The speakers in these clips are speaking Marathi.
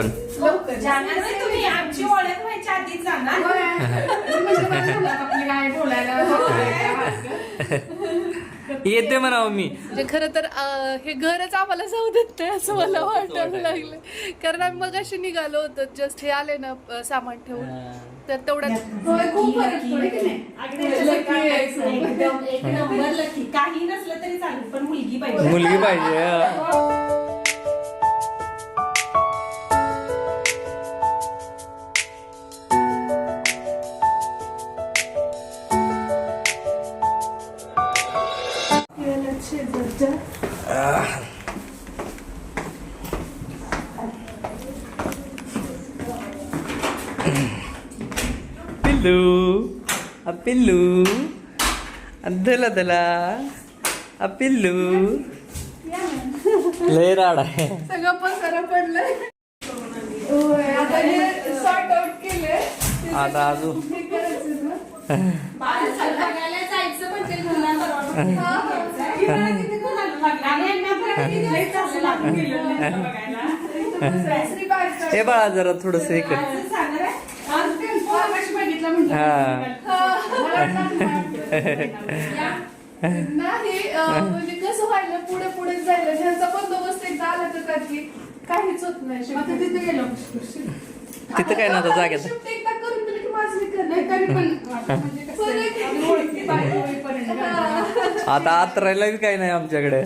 पण लवकर. जाणार नाही तुम्ही आमची ओळख व्हायच्या आधीच जाणार. होय. म्हणजे काय बोलायला येते म्हणावं मी. म्हणजे खरं तर अं, हे घरच आम्हाला जाऊ देत नाही असं मला वाटायला लागलं. कारण आम्ही मग अशी निघालो होतो जस्ट हे आले ना अं, सामान ठेवून. तर तेवढ्यात खूप फरक पडतो की? नाही एकदम एक नंबर लकी. काही नसलं तरी चालेल पण मुलगी पाहिजे. मुलगी पाहिजे हा. पिल्लू आ पिल्लू अदला दला आ पिल्लू लय राड आहे सगळं पसारा पडलंय. आता हे सॉर्ट आउट केलंय. आता अजून. हे जायचं पण हे बाळा जरा थोडस हे कर. हा. नाही म्हणजे कसं व्हायला पुढे पुढे जायला? ह्याचा बंदोबस्त एकदा आला तर का की काहीच होत नाही. आता तिथे काय नव्हतं जागेत. आता. आता बी काही नाही आमच्याकडे?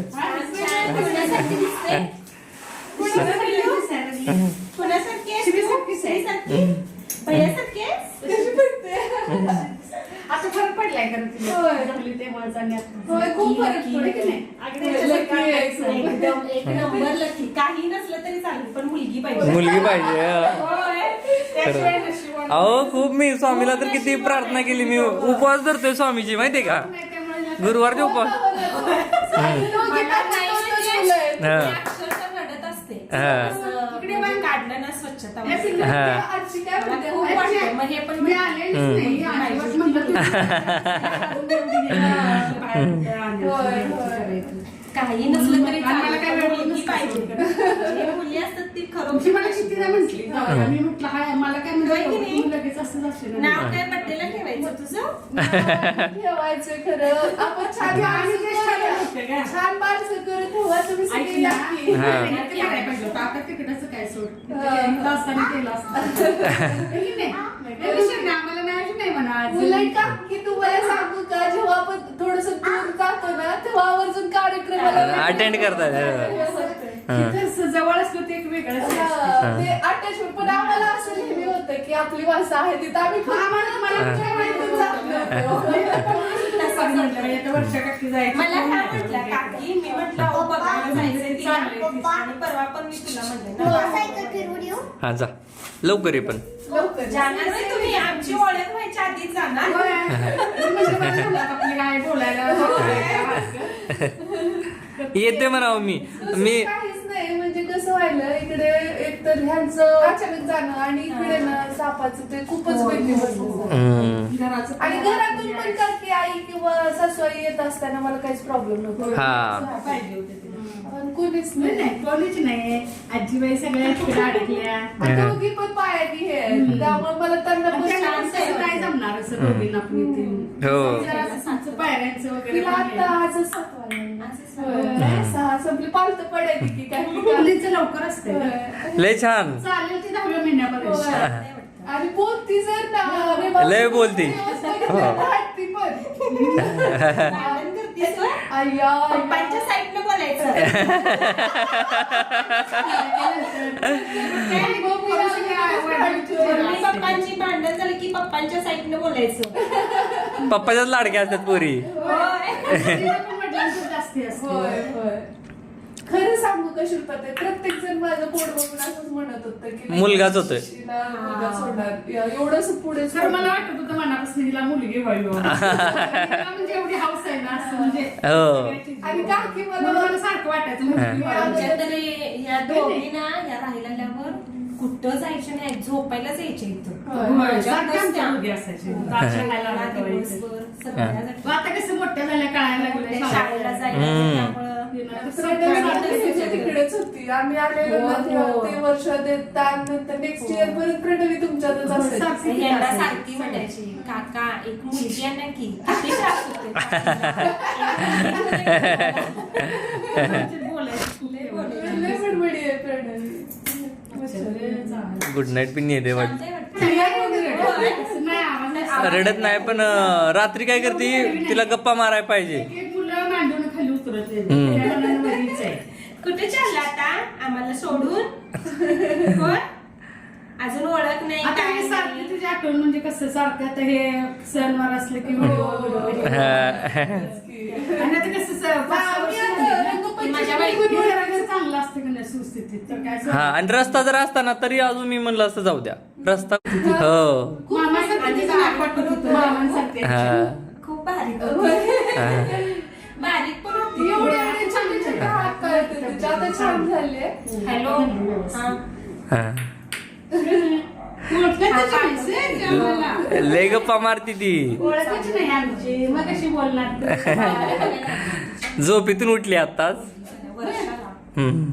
आता फरक पडलाय? एकदम एक नंबर लकी काही नसलं तरी चालेल पण पाहिजे मुलगी पाहिजे हा. होय. त्याशिवाय नशीब अहो खूप मी स्वामीला तर किती प्रार्थना केली मी उपवास धरतोय स्वामीची माहितीये का गुरुवारचे उपवास. हा. हा. हा. हे. काही नसलं तरी मला काय वेळ. पाहिजे मुली असतात ती खरोखर मला कितीदा म्हटली. मी म्हटलं हाय मला काय? म्हणजे लगेच असं असेल नाव काय? बड्डेला ठेवायचं तुझं ठेवायचं खरं. आपण छान? छान माणसं करू तेव्हा तुम्ही सगळी. हा. पाहिजे. आता तिकडचं काय सोड. इथं असताना केलं असतं. आम्हाला नाही नाही म्हणा आज. उलट का? की तुम्हाला सांगू का? जेव्हा आपण थोडस दूर जातो ना तेव्हा आवर्जून Attend करतात, इथं स- जवळ असलं ते एक वेगळंच असतं. ते अटॅचमेंट पण आम्हाला असं नेहमी होतं की आपली भाषा आहे तिथं. आम्ही पण आम्हाला- मला आमच्या वेळेतच जात नव्हतो. तसं म्हटलं, येत्या वर्षा काकी जायचं. मला काय म्हटलं काकी मी म्हटलं अहो बघायला जायचं तिला. आणि परवा पण मी तुला म्हटलं ना हा जा. लवकर ये पण. लवकर. जाणार नाही तुम्ही आमची ओळख व्हायच्या आधीच जाणार. होय. म्हणजे काय बोलायला येते. म्हणावं मी. मी काहीच नाही म्हणजे कसं व्हायलं इकडे एकतर ह्यांचं अचानक जाणं आणि इकडे ना सापाचं ते खूपच वेगळी बसलं हम्म. घराचं आणि घरातून पण का की आई किंवा सासूबाई येत असताना मला काहीच प्रॉब्लेम नव्हता. हा. पाहिजे होते. कोणीच नाही नाही नाही कोणीच नाही आजीबाई सगळ्या तिकडे अडकल्या आणि दोघी पण पायानी हे. त्यामुळे मला त्यांना पण शांत काय जमणार असं दोघींना पण इथे? हो. जरा असं पायऱ्यांचं वगैरे तिला पण आता आहे. आजच सातवा लागला. आजच होय. सहा संपली पालत पडायची की काय की काय. मुलींचं लवकर असते होय. लय छान चालेल ती दहाव्या महिन्यापर्यंत होय. आणि बोलती जर ना अरे बाबा, लय बोलती. व्यवस्थित हो. राहती पण भांडण करतेस होय? अय्या. पप्पांच्या साईडनं बोलायचं. मम्मी पप्पांची भांडण झालं की पप्पांच्या साईडनं बोलायचं. पप्पाच्याच लाडक्या असतात पोरी. होय. जास्ती असते. होय. होय खरं सांगू का शिल्पा ते प्रत्येक जण माझं पोट बघून असंच म्हणत होतं की नाही, मुलगाच होतोय. शिला होणार एवढंच पुढे तर मला वाटत होतं मनापासून हिला मुलगी व्हावी बाबा. तिला म्हणजे एवढी हाऊस आहे ना असं म्हणजे हो आणि काकी मला मला मला सारखं वाटायचं मुलगी व्हावी. आमच्या तरी या दोघी ना या राहिलेल्यावर कुठं जायचं नाही इथं होय. सारखी आमच्या मुलगी असायची. जायचं खायला रात्रीला लागायचं. दिवसभर सगळ्या मग आता कसं मोठ्या झाल्या कळायला लागल्या शाळेला जायला हम्म. त्यामुळं तिनं प्रणवी सगळं पण तिच्या तिकडेच होती. आम्ही आलेलो ना हो, तेव्हा हो. ते वर्ष देत नेक्स्ट इयर पर्यंत प्रणवी तुमच्यातच असेल सारखी यांना असायची. सारखी म्हणायची काका एक मुलगी आहे ना की? किती त्रास होते बोलायची बडबडी आहे प्रणवी. गुड नाईट पण येते वाटत. रडत नाही, आवाज नाही. आवाज- रडत नाही पण रात्री काय करते? तिला गप्पा मारायला पाहिजे. एक कुठे चालला आता? आम्हाला सोडून? कोण? अजून ओळख नाही आता काय हे सारखी. तुझी आठवण म्हणजे कसं सारखं आता हे सणवार असले की व्हिडिओ व्हिडिओ आणि आता कसं स- पाच सहा आम्ही वर्ष आता झाली ना. माझ्या हे बघून जरा कसं चांगलं असतं का नाही सुस्थितीत? तर काय हा आणि रस्ता जर असताना तरी अजून मी म्हणलं असतं जाऊ द्या. रस्ता हो. मामासारखं तिचं नाक वाटत होतं. मामांसारखं. हा. खूप होती. बारीक छान झाले हॅलो. हा. हा. लय गप्पा मारती ती. ओळखायची नाही आमची. मग कशी बोलणार? झोपेतून उठली आताच वर्षाला हम्म.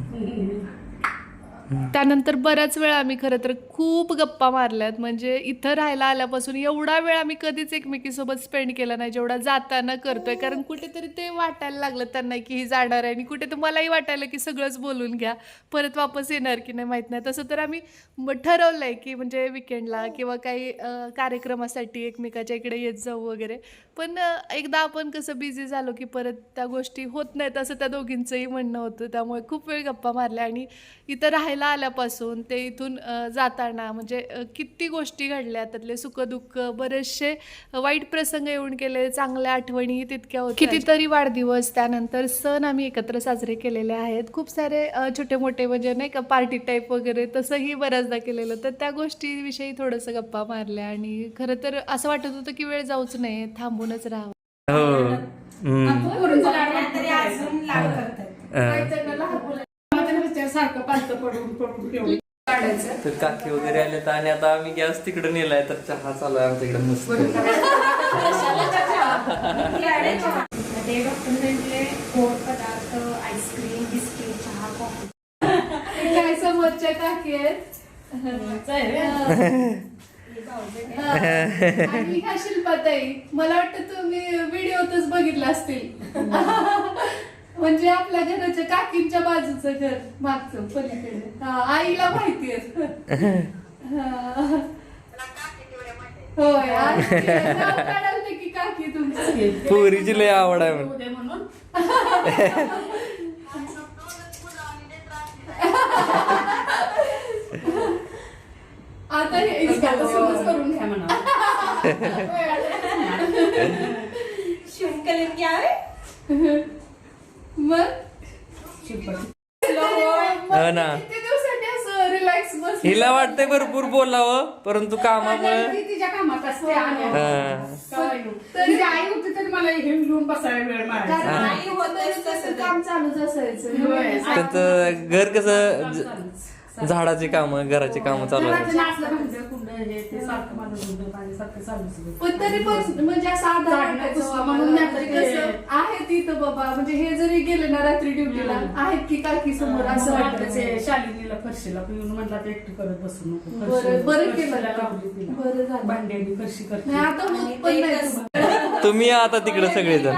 त्यानंतर बऱ्याच वेळा आम्ही खरं तर खूप गप्पा मारल्यात. म्हणजे इथं राहायला आल्यापासून एवढा वेळ आम्ही कधीच एकमेकीसोबत स्पेंड केला नाही जेवढा जाताना करतोय. कारण कुठेतरी ते वाटायला लागलं त्यांना की ही जाणार आहे आणि कुठे तर मलाही वाटायला की सगळंच बोलून घ्या. परत वापस येणार की नाही माहीत नाही. तसं तर आम्ही ठरवलं ठरवलंय की म्हणजे विकेंडला किंवा काही कार्यक्रमासाठी एकमेकाच्या इकडे येत जाऊ वगैरे. पण एकदा आपण कसं बिझी झालो की परत त्या गोष्टी होत नाहीत असं त्या दोघींचंही म्हणणं होतं. त्यामुळे खूप वेळ गप्पा मारल्या आणि इथं राहायला आल्यापासून ते इथून जाताना म्हणजे किती गोष्टी घडल्या त्यातले सुखदुःख बरेचसे वाईट प्रसंग येऊन केले चांगल्या आठवणी तितक्या होत्या. कितीतरी वाढदिवस त्यानंतर सण आम्ही एकत्र साजरे केलेले आहेत. खूप सारे छोटे मोठे म्हणजे नाही का पार्टी टाईप वगैरे तसंही बऱ्याचदा केलेलं. तर त्या गोष्टीविषयी थोडंसं गप्पा मारल्या आणि खरं तर असं वाटत होतं की वेळ जाऊच नये थांबूनच राहावं. हो. हम्म. सारखं पालतं पडून पडून. काढायचं. तर काकी वगैरे आले तर आणि आता आम्ही गॅस तिकडे नेलाय तर चहा चालू आहे आमच्या इकडे मस्त. ते डॉक्टर म्हटले गोड पदार्थ आईस्क्रीम बिस्किट चहा कॉफी काय समोरच्या काकी आहेत? आणि ह्या शिल्पाताई मला वाटतं तुम्ही व्हिडिओतच बघितलं असतील. म्हणजे आपल्या घराच्या काकींच्या बाजूचं घर मागचं पलीकडे. हा, आईला माहिती आहे. होय आणि ते नाव काढाल ते की काकी तुमचं. पोरीची लय आवड आहे म्हणून. उद्या म्हणून आता हे आता समज करून घ्या म्हणा शिवून करून घ्यावे मग हो ना किती दिवसांनी असं रिलॅक्स बस हिला वाटतंय भरपूर बोलावं परंतु कामामुळे ती तिच्या कामात असते आणि. तरी आई होती तरी मला हे घेऊन बसायला वेळ कारण मारायचा आई होतंच तसं तसं काम चालूच असायचं. होय. त्यांचं घर कसं ज- झाडाची कामं घराची कामं चालू हे दुधं पाणी तरी पण म्हणजे असं आधार वाटायचं. म्हणून म्हणजे कसं आहे तिथं बाबा. म्हणजे हे जरी गेले ना रात्री ड्युटीला आहेत की काकी समोर असं वाटतं? शालिनीला फरशीला पण येऊन म्हटलं एकटी करत बसू नको. बरं बरं केलं. लावली बरं झालं. भांड्यानी फरशी करते. आता होत पण नाही. तुम्ही आता तिकडे सगळेजण.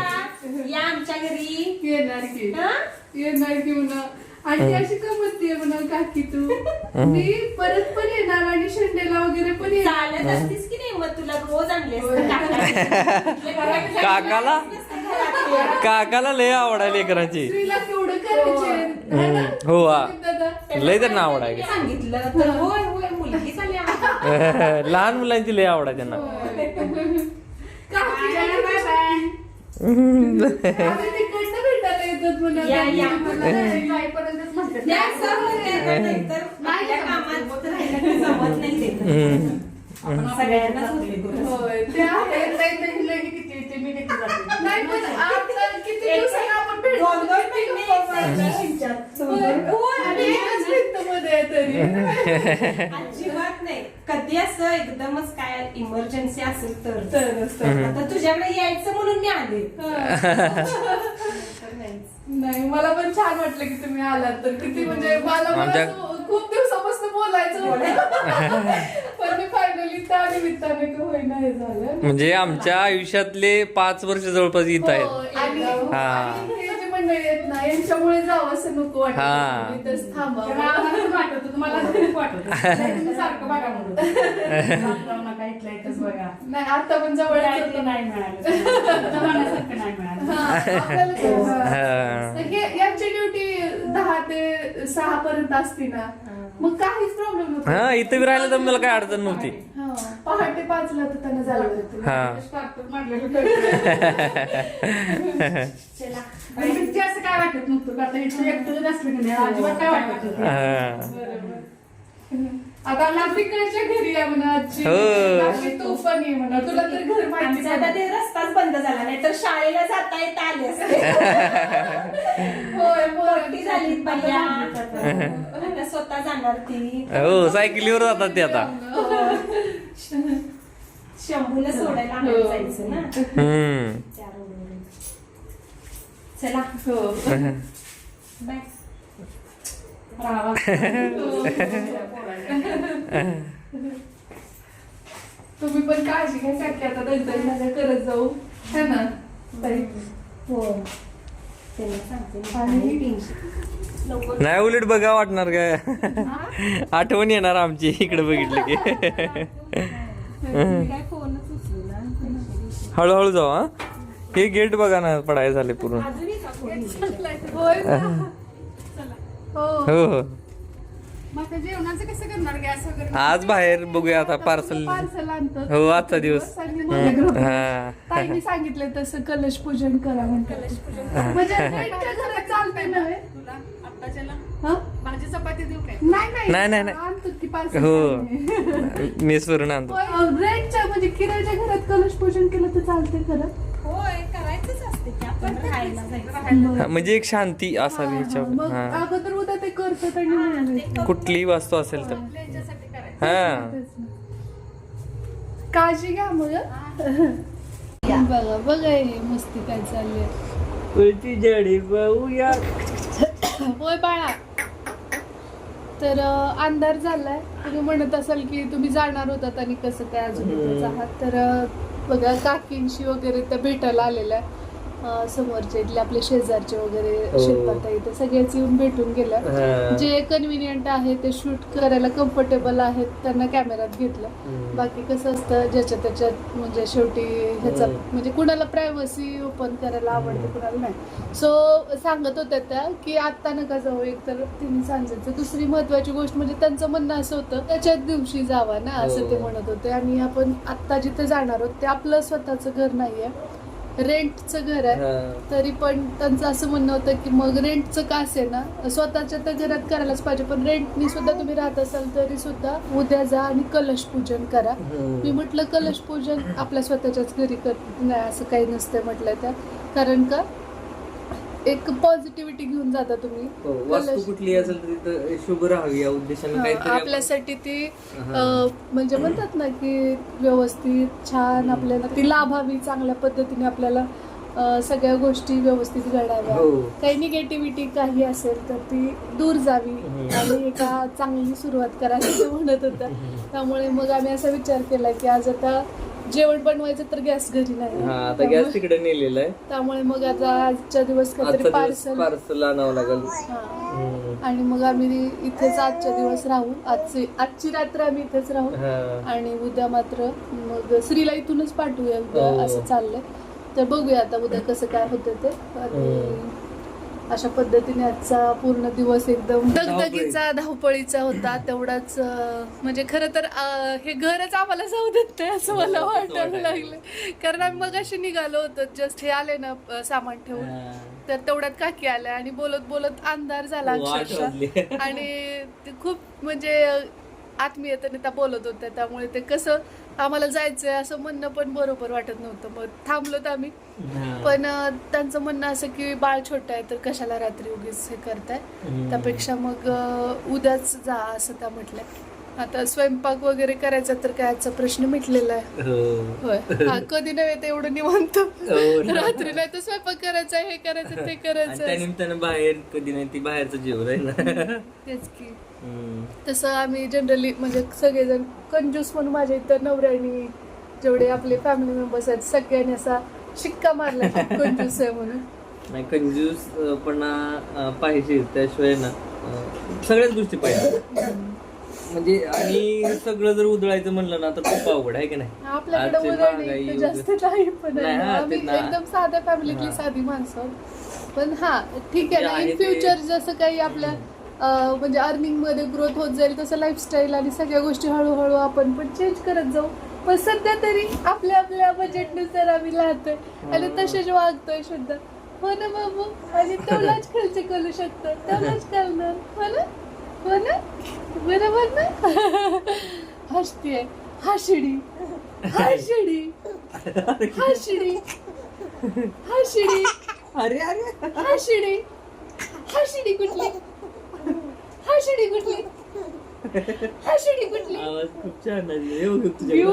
या आमच्या घरी. येणार की. हा? येणार की म्हणा. आणि ती अशी का म्हणते म्हणा काकी तू. मी परत पण येणार आणि शेंडेला वगैरे पण येणार. चालत असतीस की नाही मग तुला रोज आणले काकाला? काकाला लय आवड आहे लेकरांची स्त्रीला केवढं करायचे है? हो हा लय त्यांना आवड आहे सांगितलं तर होय होय. मुलगी झाली आम्हाला. लहान मुलांची लय आवड आहे त्यांना काकी बाय बाय आम्ही तिकडनं भेटायला येतात म्हणा या, या. मला जायचं. जाईपर्यंतच म्हणते त्या सर नंतर आपल्या कामात राहिलं की जमत नाही ते हम्म. आपण सगळ्यांनाच सगळ्यांनाच होते. होय ते आहे किती येते मी किती जाते नाही पण आता किती दिवसांनी आपण भेटतो मध्ये तरी. अजिबात नाही. कधी असं एकदमच काय इमर्जन्सी असेल तर तरच तर. आता तुझ्याकडे यायचं म्हणून मी आले. नाही मला पण छान वाटलं की तुम्ही आलात. तर किती म्हणजे मला खूप दिवसापासून बोलायचं होतं. पण मी फायनली त्या निमित्ताने का होईना हे झालं. म्हणजे आमच्या आयुष्यातले पाच वर्ष जवळपास इथं आहेत. आहेत ना यांच्यामुळे जावं असं नको हा. वाटत इथंच थांबावं. नाही, आता पण जवळ काय नाही मिळालं. हे यांची ड्युटी दहा ते सहा पर्यंत असते ना. मग काहीच प्रॉब्लेम नव्हता. हा इथं बी राहिलं तर मला काय अडचण नव्हती. हा, पहाटे पाचला तर त्यांना जायला होतं. हा. म्हणजे असं काय वाटत नव्हतं? का आता इथं एकटं असलं की नाही? अजिबात काय वाटत नव्हतं? हा. आता घरी आहे म्हणा हो. तू पण ये म्हणा. तुला तर घर माहिती आता ते रस्ताच बंद झाला नाही तर शाळेला जाता येता आले होय मोठी झाली स्वतः जाणार ती. हो सायकलीवर जातात ते आता. शंभूला सोडायला आम्हाला जायचं ना. हम्म. त्या रोडवरून. चला. हो. बाय राहावा. तुम्ही पण काळजी घ्या काकी आता दगदग करत जाऊ. है ना? ताई? हो. नाही उलट बघा वाटणार काय? आठवण येणार आमची इकडे बघितलं की. हळूहळू जाऊ हा? हे गेट बघा ना पडाय झाले पूर्ण? हो. हो हो. जेवणाचं कसं करणार? गॅस वगैरे आज बाहेर बघूया आता पार्सल. हो आजचा दिवस. हा. ताईने सांगितलं तसं कलश पूजन करा म्हणतात. म्हणजे रेंटच्या घरात चालतंय ना. हे? तुला आत्ताच्याला? हं? भाजी चपाती देऊ काय? नाही नाही, नाही, नाही. आणतो की पार्सल हो. मेसवरून आणतो. रेंटच्या म्हणजे किरायच्या घरात कलश पूजन केलं तर चालतंय खरं. होय करायचंच असते की आपण राहायला जायचं हा, म्हणजे एक शांती असावी ह्याच्यावर. मग हा. अगोदर उद्या ते करतात आणि कुठलीही वस्तू असेल तर. यांच्यासाठी करायचं. हा. तेच ना. काळजी घ्या मग. बघा बघा हे मस्ती काय चालली. पाहूया होय बाळा. तर अं, अंधार झालाय. तुम्ही म्हणत असाल की तुम्ही जाणार होतात आणि कसं काय अजून इथेच आहात. तर अं, बघा काकींशी वगैरे त्या भेटायला आलेल्या अं, समोरचे इथले आपले शेजारचे वगैरे हो. शिल्पाताई ते सगळेच येऊन भेटून गेल्या. हा. जे कन्व्हिनियंट आहे ते शूट करायला कम्फर्टेबल आहेत त्यांना कॅमेऱ्यात घेतलं. बाकी कसं असतं ज्याच्या त्याच्यात म्हणजे शेवटी ह्याचा म्हणजे कुणाला प्रायव्हसी ओपन करायला आवडते कुणाला नाही. सो सांगत होत्या त्या की आत्ता नका जाऊ एक तर तिने सांगायचं दुसरी महत्वाची गोष्ट म्हणजे त्यांचं म्हणणं असं होतं त्याच्याच दिवशी जावा ना असं ते म्हणत होते. आणि आपण आत्ता जिथे जाणार आहोत ते आपलं स्वतःचं घर नाहीये. रेंटचं घर आहे. हा. तरी पण त्यांचं असं म्हणणं होतं की मग रेंटचं का असे ना स्वतःच्या तर घरात करायलाच पाहिजे पण रेंटनी सुद्धा तुम्ही राहत असाल तरी सुद्धा उद्या जा आणि कलश पूजन करा. मी म्हटलं कलश पूजन आपल्या स्वतःच्याच घरी कर नाही असं काही नसतंय म्हटलं त्या कारण का? एक पॉझिटिव्हिटी घेऊन जाता तुम्ही. हो, वास्तू कलश- कुठली असेल तर तिथं शुभ राहावी या उद्देशाने हा, काहीतरी आपल्यासाठी ती अं, म्हणजे म्हणतात ना की व्यवस्थित छान आपल्याला ती लाभावी चांगल्या पद्धतीने आपल्याला अं, सगळ्या गोष्टी व्यवस्थित घडाव्या. हो. काही निगेटिव्हिटी काही असेल तर ती दूर जावी आणि एका चांगली सुरुवात करा असं ते म्हणत होत्या त्यामुळे मग आम्ही असा विचार केला की आज आता जेवण बनवायचं तर गॅस घरी नाही. हा आता गॅस तिकडे नेलेला आहे. त्यामुळे मग आता आजच्या दिवस काहीतरी आजचा दिवस पार्सल पार्सल आणावं लागेल. हा. हम्म. आणि मग आम्ही इथेच आजच्या दिवस राहू. आजची आजची रात्र आम्ही इथेच राहू. हा. आणि उद्या मात्र मग श्रीला इथूनच पाठवूया. उद्या हो. असं चाललंय. तर बघूया आता उद्या कसं काय होतं ते. आणि अशा पद्धतीने आजचा पूर्ण दिवस एकदम दगदगीचा धावपळीचा होता. तेवढाच म्हणजे खरं तर अं, हे घरच आम्हाला जाऊ देत नाही असं मला वाटायला लागलं. कारण आम्ही मग असे निघालो होतो जस्ट हे आले ना अं, सामान ठेवून. तर तेवढ्यात काकी आल्या आणि बोलत बोलत अंधार झाला हो. अक्षरशः. आणि ते खूप म्हणजे आत्मीयतेने त्या बोलत होत्या. त्यामुळे ते कसं आम्हाला जायचंय असं म्हणणं पण बरोबर वाटत नव्हतं मग थांबलोत आम्ही हा. पण त्यांचं म्हणणं असं की बाळ छोटं आहे तर कशाला रात्री उगीच हे करताय. त्यापेक्षा मग उद्याच जा असं त्या म्हटल्या आता स्वयंपाक वगैरे करायचा तर काय आजचा प्रश्न मिटलेला आहे. हो. होय. हा कधी नव्हे ते एवढं निवांत. हो. रात्री नाही तर स्वयंपाक करायचा हे करायचं ते करायचं. त्यानिमित्तानं बाहेर कधी नाही ती बाहेरचं जेवण आहे ना. तेच की. तसं आम्ही जनरली म्हणजे सगळेजण कंजूस म्हणून माझ्या इथं नवऱ्यानी जेवढे आपले फॅमिली मेंबर्स आहेत सगळ्यांनी असा शिक्का मारला कंजूस आहे म्हणून. नाही कंजूस पणा पाहिजे त्याशिवाय ना सगळ्याच गोष्टी पाहिजे. म्हणजे आणि सगळं जर उधळायचं म्हणलं ना तर खूप अवघड आहे की नाही? आपल्याकडे आजची उदाहरण महागाई इतकं जास्त नाही पण आहे. नाही, ना. हा, आम्ही तेच ना. एकदम साध्या फॅमिलीतली हा. साधी माणसं. आहोत. पण हा ठीक आहे ना आहे इन ते- फ्युचर जसं काही आपल्या अं, म्हणजे अर्निंगमध्ये ग्रोथ होत जाईल तसं लाईफस्टाईल आणि सगळ्या गोष्टी हळूहळू आपण पण चेंज करत जाऊ. पण सध्या तरी आपल्या आपल्या बजेटनुसार आम्ही राहतोय. आणि तसेच वागतोय सुद्धा हो ना बाबू? आणि तेवढाच खर्च करू शकतो. तेवढाच करणार. हो ना? हो ना? बरोबर ना? हसतीये. हसडी. हसडी. हसडी. हसडी. अरे अरे. हसडी. हसडी कुठली? हसडी कुठली? हसडी कुठली? आवाज खूप छान आहे येऊ? घेऊ घेऊ.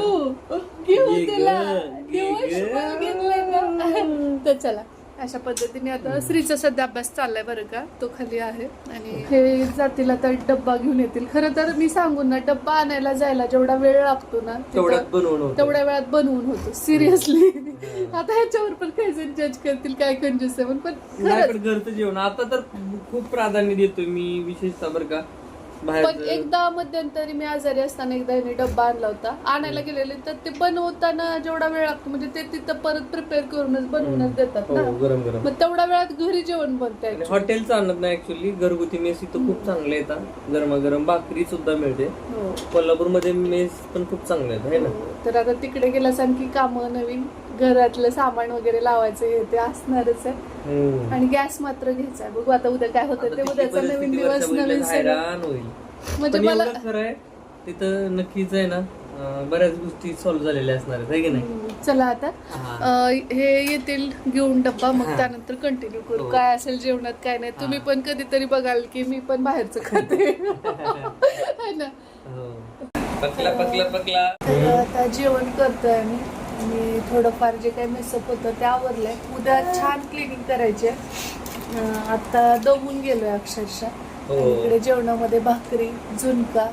घेऊ. शुभ घेतलंय ना. तर चला. अशा पद्धतीने आता श्रीचा सध्या अभ्यास चाललाय बरं का? तो खाली आहे आणि हे जातील आता डब्बा घेऊन येतील. खरं तर मी सांगून ना डब्बा आणायला जायला जेवढा वेळ लागतो ना तेवढ्यात बनवून होतं. तेवढ्या वेळात बनवून होतो. सिरियसली आता ह्याच्यावर पण काही जण जज करतील काय कंजूस आहे? म्हणून. पण नाही खरंच. पण घरचं जेवण. आता तर खूप प्राधान्य देतोय मी विशेषतः बरं का. पण एकदा मध्यंतरी मी आजारी असताना एकदा याने डब्बा आणला होता. आणायला गेलेले तर ते बनवताना जेवढा वेळ लागतो म्हणजे ते तिथं परत प्रिपेअर करूनच बनवूनच देतात ना. हो गरम गरम. मग तेवढ्या वेळात घरी जेवण बनतंय आणि हॉटेलचं आणत नाही ऍक्च्युली घरगुती मेस इथं खूप चांगले येतात गरमागरम भाकरी सुद्धा मिळते. हो. कोल्हापूरमध्ये मेस पण खूप चांगले आहेत है ना? तर आता तिकडे गेल्यास आणखी कामं नवीन. घरातलं सामान वगैरे लावायचं हे ते असणारच आहे. आणि गॅस मात्र घ्यायचा आहे. बघू आता उद्या काय होतं ते उद्याचा नवीन दिवस नवीन होईल. म्हणजे मला एवढं खरं आहे तिथं नक्कीच आहे ना बऱ्याच गोष्टी सॉल्व्ह झालेल्या असणार आहेत है की नाही? चला आता हा. हे येतील घेऊन डब्बा मग. त्यानंतर कंटिन्यू करू. हो. काय असेल जेवणात काय नाही. तुम्ही पण कधीतरी बघाल की मी पण बाहेरचं खाते. है ना. पकला पकला पकला. आता जेवण करतोय आम्ही. आणि थोडंफार जे काही मेसअप होतं ते आवरलंय. उद्या छान क्लिनिंग करायची आहे. आता दमून गेलोय अक्षरशः. हो. इकडे जेवणामध्ये भाकरी झुणका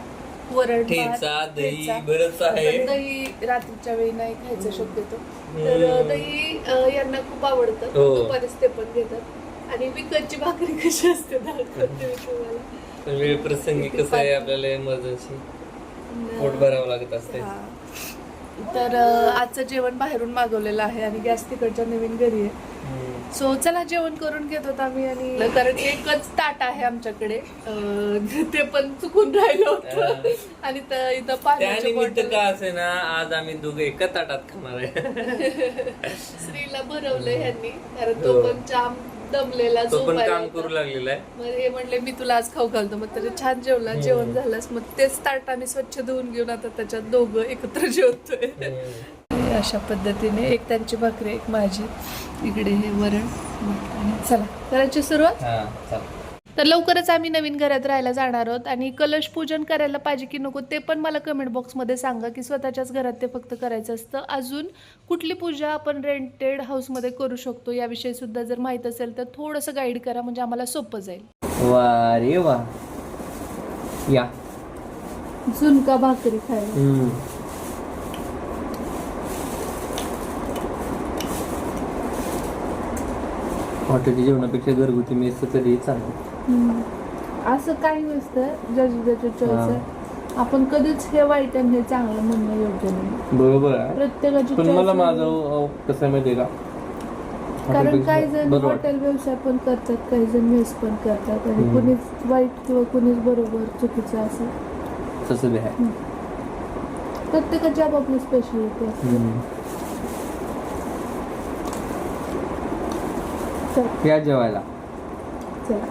वरण भात, ठेचा दही ठेचा. बरंच आहे. पण दही रात्रीच्या वेळी नाही खायचं शक्यतो. तर दही अं, यांना खूप आवडतं. हो. दुपारीच ते पण घेतात. आणि विकतची भाकरी कशी असते दाल करते मी तुम्हाला. पण वेळ प्रसंगी कसं आहे आपल्याला इमर्जन्सी पोट भरावं लागत असते हा. तर आजचं जेवण बाहेरून मागवलेलं आहे आणि गॅस तिकडच्या नवीन घरी आहे. सो चला जेवण करून घेतो आम्ही आणि कारण एकच ताट आहे आमच्याकडे. ते पण चुकून राहिलं होतं. आणि त- इथं पाण्याची त्यानिमित्त बॉटल का असे ना आज आम्ही दोघे एका ताटात खाणार आहे. श्रीला भरवलं ह्यांनी. कारण तो हो. पण जाम दमलेला तो पण झोपायला काम होता. करू लागलेला आहे. मग हे म्हणले मी तुला आज खाऊ घालतो. मग तरी छान जेवला. जेवण झालंस. मग तेच ताट आम्ही स्वच्छ धुवून घेऊन आता त्याच्यात दोघं एकत्र जेवतोय. हम्म. अशा पद्धतीने एक त्यांची भाकरी एक माझी. इकडे हे वरण. आणि चला. करायची सुरुवात? हा चालेल तर लवकरच आम्ही नवीन घरात राहायला जाणार आहोत आणि कलश पूजन करायला पाहिजे की नको ते पण मला कमेंट बॉक्समध्ये सांगा की स्वतःच्याच घरात ते फक्त करायचं असतं. अजून कुठली पूजा आपण रेंटेड हाऊसमध्ये करू शकतो याविषयी सुद्धा जर माहीत असेल तर थोडंसं गाईड करा म्हणजे आम्हाला सोपं जाईल. वा रे वा. या. झुणका भाकरी खायला. हॉटेलच्या जेवणापेक्षा घरगुती मेस कधी चांगलं. असं काही नसतं त्याची चॉईस आपण कधीच हे वाईट आणि हे चांगलं म्हणणं योग्य नाही. बरोबर आहे. प्रत्येकाची पण मला. माझं कसं आहे माहितीये का? कारण काही जण. हॉटेल व्यवसाय पण करतात काही जण मेस पण करतात आणि. कुणीच वाईट किंवा कुणीच बरोबर चुकीचं असं. तसं बी आहे. प्रत्येकाची आपापली स्पेशालिटी असते या जेवायला. चला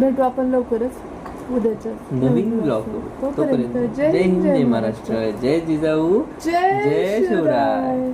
भेटू आपण लवकरच. उद्याच्या नवीन ब्लॉग. तोपर्यंत जय हिंद जय महाराष्ट्र. जय जिजाऊ. जय. शिवराय.